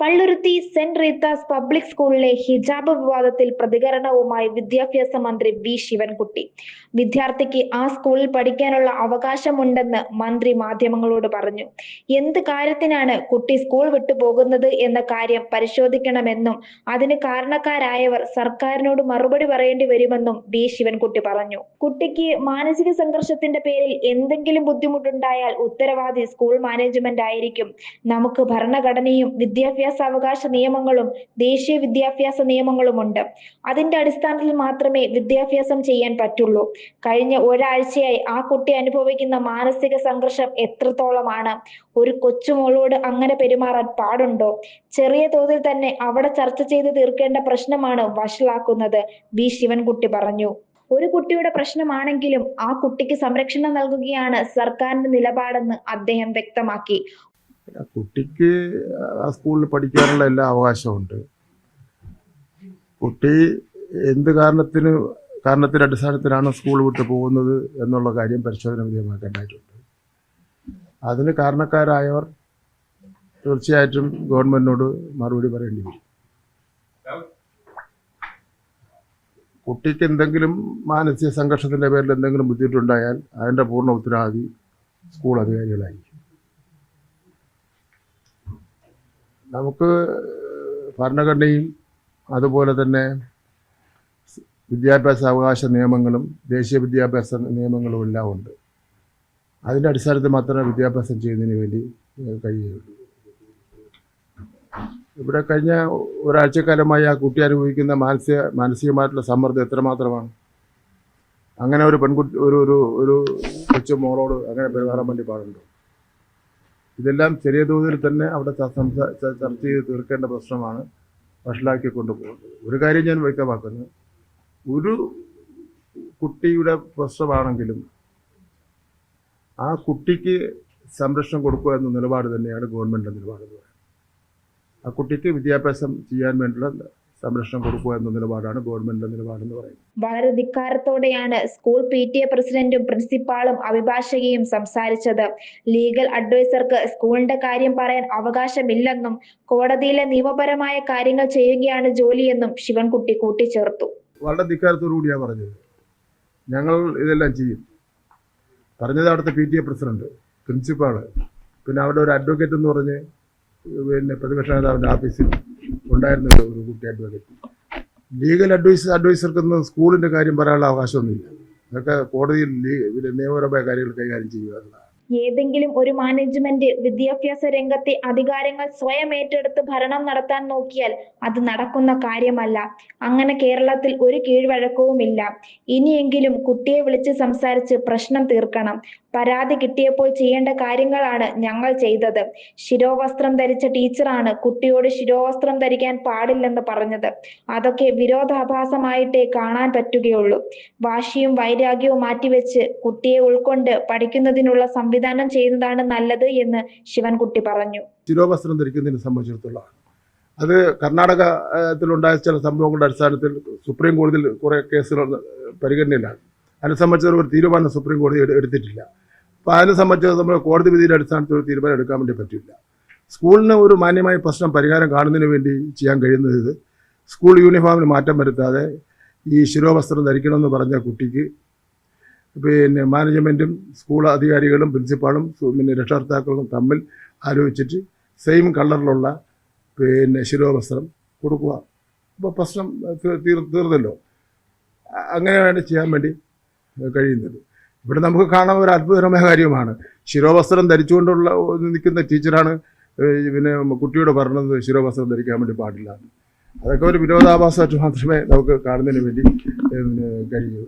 Palluruthy saint Rita's public സ്കൂളിലെ ഹിജാബ് വിവാദത്തിൽ പ്രതികരണവുമായി വിദ്യാഭ്യാസ മന്ത്രി വി ശിവൻകുട്ടി. വിദ്യാർത്ഥിക്ക് ആ സ്കൂളിൽ പഠിക്കാനുള്ള അവകാശമുണ്ടെന്ന് മന്ത്രി മാധ്യമങ്ങളോട് പറഞ്ഞു. എന്ത് കാര്യത്തിനാണ് കുട്ടി സ്കൂൾ വിട്ടുപോകുന്നത് എന്ന കാര്യം പരിശോധിക്കണമെന്നും അതിന് കാരണക്കാരായവർ സർക്കാരിനോട് മറുപടി പറയേണ്ടി വരുമെന്നും വി ശിവൻകുട്ടി പറഞ്ഞു. കുട്ടിക്ക് മാനസിക സംഘർഷത്തിന്റെ പേരിൽ എന്തെങ്കിലും ബുദ്ധിമുട്ടുണ്ടായാൽ ഉത്തരവാദി സ്കൂൾ മാനേജ്മെന്റ് ആയിരിക്കും. നമുക്ക് ഭരണഘടനയും വിദ്യാഭ്യാസ അവകാശ നിയമങ്ങളും ദേശീയ വിദ്യാഭ്യാസ നിയമങ്ങളുമുണ്ട് അതിന്റെ അടിസ്ഥാനത്തിൽ മാത്രമേ വിദ്യാഭ്യാസം ചെയ്യാൻ പറ്റുള്ളൂ. കഴിഞ്ഞ ഒരാഴ്ചയായി ആ കുട്ടി അനുഭവിക്കുന്ന മാനസിക സംഘർഷം എത്രത്തോളമാണ്? ഒരു കൊച്ചുമോളോട് അങ്ങനെ പെരുമാറാൻ പാടുണ്ടോ? ചെറിയ തോതിൽ തന്നെ അവിടെ ചർച്ച ചെയ്ത് തീർക്കേണ്ട പ്രശ്നമാണ് വഷളാക്കുന്നത് വി. ശിവൻകുട്ടി പറഞ്ഞു. ഒരു കുട്ടിയുടെ പ്രശ്നമാണെങ്കിലും ആ കുട്ടിക്ക് സംരക്ഷണം നൽകുകയാണ് സർക്കാരിന്റെ നിലപാടെന്ന് അദ്ദേഹം വ്യക്തമാക്കി. കുട്ടിക്ക് ആ സ്കൂളിൽ പഠിക്കാനുള്ള എല്ലാ അവകാശമുണ്ട് കുട്ടി എന്ത് കാരണത്തിന് കാരണത്തിന്റെ അടിസ്ഥാനത്തിലാണ് സ്കൂൾ വിട്ട് പോകുന്നത് എന്നുള്ള കാര്യം പരിശോധന വിധേയമാക്കേണ്ടതായിട്ടുണ്ട്. അതിന് കാരണക്കാരായവർ തീർച്ചയായിട്ടും ഗവൺമെന്റിനോട് മറുപടി പറയേണ്ടി വരും. കുട്ടിക്ക് എന്തെങ്കിലും മാനസിക സംഘർഷത്തിന്റെ പേരിൽ എന്തെങ്കിലും ബുദ്ധിമുട്ടുണ്ടായാൽ അതിന്റെ പൂർണ ഉത്തരവാദി സ്കൂൾ അധികാരികളായിരിക്കും. നമുക്ക് ഭരണഘടനയും അതുപോലെ തന്നെ വിദ്യാഭ്യാസ അവകാശ നിയമങ്ങളും ദേശീയ വിദ്യാഭ്യാസ നിയമങ്ങളും എല്ലാം ഉണ്ട്. അതിന്റെ അടിസ്ഥാനത്തിൽ മാത്രമേ വിദ്യാഭ്യാസം ചെയ്യുന്നതിന് വേണ്ടി കഴിയുള്ളൂ ഇവിടെ കഴിഞ്ഞ ഒരാഴ്ചക്കാലമായി ആ കുട്ടി അനുഭവിക്കുന്ന മാനസിക മാനസികമായിട്ടുള്ള സമ്മർദ്ദം എത്രമാത്രമാണ്? അങ്ങനെ ഒരു പെൺകുട്ടി ഒരു ഒരു ഒരു കൊച്ചു മോളോട് അങ്ങനെ പെരുമാറാൻ വേണ്ടി പാടുണ്ടോ? ഇതെല്ലാം ചെറിയ തോതിൽ തന്നെ അവിടെ ചർച്ച ചെയ്ത് തീർക്കേണ്ട പ്രശ്നമാണ് വഷളാക്കി കൊണ്ടുപോകുന്നത്. ഒരു കാര്യം ഞാൻ വ്യക്തമാക്കുന്നു. ഒരു കുട്ടിയുടെ പ്രശ്നമാണെങ്കിലും ആ കുട്ടിക്ക് സംരക്ഷണം കൊടുക്കുക എന്ന നിലപാട് തന്നെയാണ് ഗവൺമെന്റിന്റെ നിലപാട് ആ കുട്ടിക്ക് വിദ്യാഭ്യാസം ചെയ്യാൻ വേണ്ടിയുള്ള സംരക്ഷണം കൊടുക്കുക എന്ന നിലപാടാണ് ഗവൺമെന്റിന്റെ നിലപാടെന്ന് പറയുന്നത്. വളരെ ധിക്കാരത്തോടെയാണ് സ്കൂൾ പി ടി എ പ്രസിഡന്റും പ്രിൻസിപ്പാളും അഭിഭാഷകയും സംസാരിച്ചത്. ലീഗൽ അഡ്വൈസർക്ക് സ്കൂളിന്റെ കാര്യം പറയാൻ അവകാശമില്ലെന്നും കോടതിയിലെ നിയമപരമായ കാര്യങ്ങൾ ചെയ്യുകയാണ് ജോലിയെന്നും ശിവൻകുട്ടി കൂട്ടിച്ചേർത്തു. വളരെ ധിക്കാരത്തോടു കൂടിയാണ് പറഞ്ഞത്. ഞങ്ങൾ ഇതെല്ലാം ചെയ്യും. പറഞ്ഞത് അവിടുത്തെ P T A president principal. പിന്നെ അവിടെ ഒരു അഡ്വക്കേറ്റ് എന്ന് പറഞ്ഞ് പിന്നെ പ്രതിപക്ഷ നേതാവിന്റെ ഓഫീസിൽ ഉണ്ടായിരുന്ന ഒരു- കുട്ടി അഡ്വക്കേറ്റ് ലീഗൽ അഡ്വൈസ് അഡ്വൈസർക്കൊന്നും സ്കൂളിന്റെ കാര്യം പറയാനുള്ള അവകാശമൊന്നുമില്ല. അതൊക്കെ കോടതിയിൽ നിയമപരമായ കാര്യങ്ങൾ കൈകാര്യം ചെയ്യുക ഏതെങ്കിലും ഒരു മാനേജ്മെന്റ് വിദ്യാഭ്യാസ രംഗത്തെ അധികാരങ്ങൾ സ്വയം ഏറ്റെടുത്ത് ഭരണം നടത്താൻ നോക്കിയാൽ അത് നടക്കുന്ന കാര്യമല്ല. അങ്ങനെ കേരളത്തിൽ ഒരു കീഴ്വഴക്കവുമില്ല. ഇനിയെങ്കിലും കുട്ടിയെ വിളിച്ച് സംസാരിച്ച് പ്രശ്നം തീർക്കണം. പരാതി കിട്ടിയപ്പോൾ ചെയ്യേണ്ട കാര്യങ്ങളാണ് ഞങ്ങൾ ചെയ്തത്. ശിരോവസ്ത്രം ധരിച്ച ടീച്ചറാണ് കുട്ടിയോട് ശിരോവസ്ത്രം ധരിക്കാൻ പാടില്ലെന്ന് പറഞ്ഞത്. അതൊക്കെ വിരോധാഭാസമായിട്ടേ കാണാൻ പറ്റുകയുള്ളൂ. വാശിയും വൈരാഗ്യവും മാറ്റിവെച്ച് കുട്ടിയെ ഉൾക്കൊണ്ട് പഠിക്കുന്നതിനുള്ള സംവിധാനം ചെയ്യുന്നതാണ് നല്ലത് എന്ന് ശിവൻകുട്ടി പറഞ്ഞു. ശിരോവസ്ത്രം ധരിക്കുന്നതിനെ സംബന്ധിച്ചിടത്തോളം അത് കർണാടകത്തിലുണ്ടായ ചില സംഭവങ്ങളുടെ അടിസ്ഥാനത്തിൽ സുപ്രീം കോടതിയിൽ കുറേ കേസുകൾ പരിഗണനയിലാണ്. അതിനെ സംബന്ധിച്ച് ഒരു തീരുമാനം സുപ്രീം കോടതി എടുത്തിട്ടില്ല. അപ്പോൾ അതിനെ സംബന്ധിച്ച് നമ്മൾ കോടതി വിധിയുടെ അടിസ്ഥാനത്തിൽ ഒരു തീരുമാനം എടുക്കാൻ വേണ്ടി പറ്റില്ല. സ്കൂളിന് ഒരു മാന്യമായ പ്രശ്നം പരിഹാരം കാണുന്നതിന് വേണ്ടി ചെയ്യാൻ കഴിയുന്നത് ഇത്. സ്കൂൾ യൂണിഫോമിന് മാറ്റം വരുത്താതെ ഈ ശിരോവസ്ത്രം ധരിക്കണമെന്ന് പറഞ്ഞ കുട്ടിക്ക് പിന്നെ മാനേജ്മെന്റും സ്കൂൾ അധികാരികളും പ്രിൻസിപ്പാളും പിന്നെ രക്ഷകർത്താക്കളും തമ്മിൽ ആലോചിച്ചിട്ട് സെയിം കളറിലുള്ള പിന്നെ ശിരോവസ്ത്രം കൊടുക്കുക. അപ്പോൾ പ്രശ്നം തീർ തീർന്നല്ലോ. അങ്ങനെ അങ്ങനെയാണ് ചെയ്യാൻ വേണ്ടി കഴിയുന്നത്. ഇവിടെ നമുക്ക് കാണാൻ ഒരു അത്ഭുതകരമായ കാര്യമാണ് ശിരോവസ്ത്രം ധരിച്ചുകൊണ്ടുള്ള നിൽക്കുന്ന ടീച്ചറാണ് പിന്നെ കുട്ടിയോട് പറഞ്ഞത് ശിരോവസ്ത്രം ധരിക്കാൻ വേണ്ടി പാടില്ല. അതൊക്കെ ഒരു വിനോദാഭാസമായിട്ട് മാത്രമേ നമുക്ക് കാണുന്നതിന് വേണ്ടി കഴിയൂ.